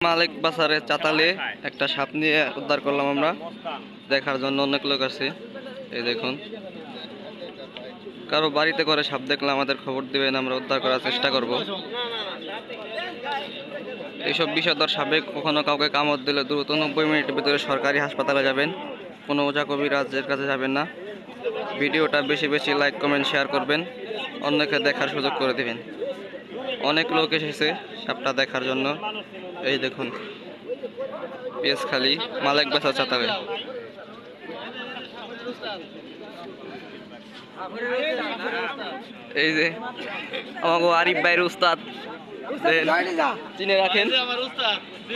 মালিক বাজারে চাতালে একটা সাপ নিয়ে উদ্ধার করলাম আমরা। দেখার জন্য অনেক লোক আছে। এই দেখুন। কারও বাড়িতে করে সাপ দেখলে আমাদের খবর দিবেন, আমরা উদ্ধার করার চেষ্টা করব। এইসব বিষয়ধর সাপে কখনো কাউকে কামড় দিলে দ্রুত নব্বই মিনিটের ভিতরে সরকারি হাসপাতালে যাবেন। কোনো ওজা কবিরাজের কাছে যাবেন না। ভিডিওটা বেশি বেশি লাইক, কমেন্ট, শেয়ার করবেন। অন্যকে দেখার সুযোগ করে দেবেন। অনেক লোক এসেছে সাপটা দেখার জন্য। এই দেখুন পেস খালি, মালেক বেচা চাতাবে এই যে আমাকে আরিফ ভাইয়ের উস্তাদ চিনে রাখেন।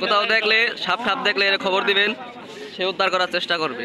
কোথাও দেখলে, সাপ সাপ দেখলে এর খবর দিবেন, সে উদ্ধার করার চেষ্টা করবে।